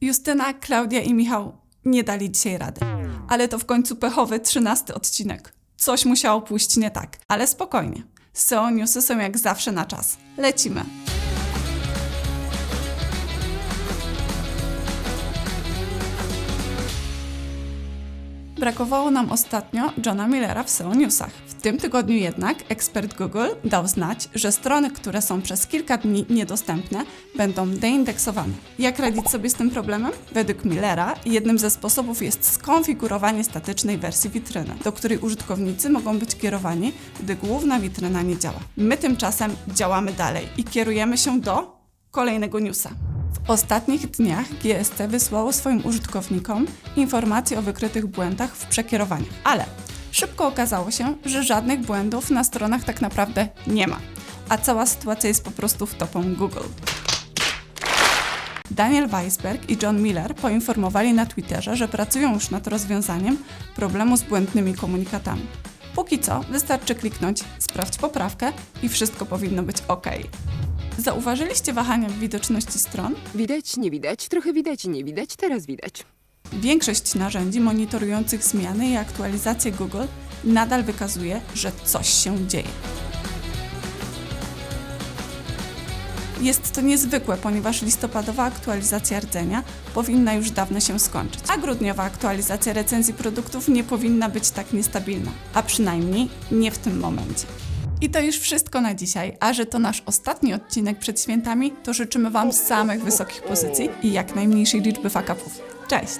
Justyna, Klaudia i Michał nie dali dzisiaj rady. Ale to w końcu pechowy trzynasty odcinek. Coś musiało pójść nie tak. Ale spokojnie. SEO Newsy są jak zawsze na czas. Lecimy. Brakowało nam ostatnio Johna Millera w SEO Newsach. W tym tygodniu jednak ekspert Google dał znać, że strony, które są przez kilka dni niedostępne, będą deindeksowane. Jak radzić sobie z tym problemem? Według Millera jednym ze sposobów jest skonfigurowanie statycznej wersji witryny, do której użytkownicy mogą być kierowani, gdy główna witryna nie działa. My tymczasem działamy dalej i kierujemy się do kolejnego newsa. W ostatnich dniach GST wysłało swoim użytkownikom informacje o wykrytych błędach w przekierowaniach, ale szybko okazało się, że żadnych błędów na stronach tak naprawdę nie ma, a cała sytuacja jest po prostu wtopą Google. Daniel Weisberg i John Miller poinformowali na Twitterze, że pracują już nad rozwiązaniem problemu z błędnymi komunikatami. Póki co wystarczy kliknąć sprawdź poprawkę i wszystko powinno być ok. Zauważyliście wahania w widoczności stron? Widać, nie widać, trochę widać, nie widać, teraz widać. Większość narzędzi monitorujących zmiany i aktualizacje Google nadal wykazuje, że coś się dzieje. Jest to niezwykłe, ponieważ listopadowa aktualizacja rdzenia powinna już dawno się skończyć, a grudniowa aktualizacja recenzji produktów nie powinna być tak niestabilna, a przynajmniej nie w tym momencie. I to już wszystko na dzisiaj, a że to nasz ostatni odcinek przed świętami, to życzymy Wam samych wysokich pozycji i jak najmniejszej liczby fakapów. Cześć!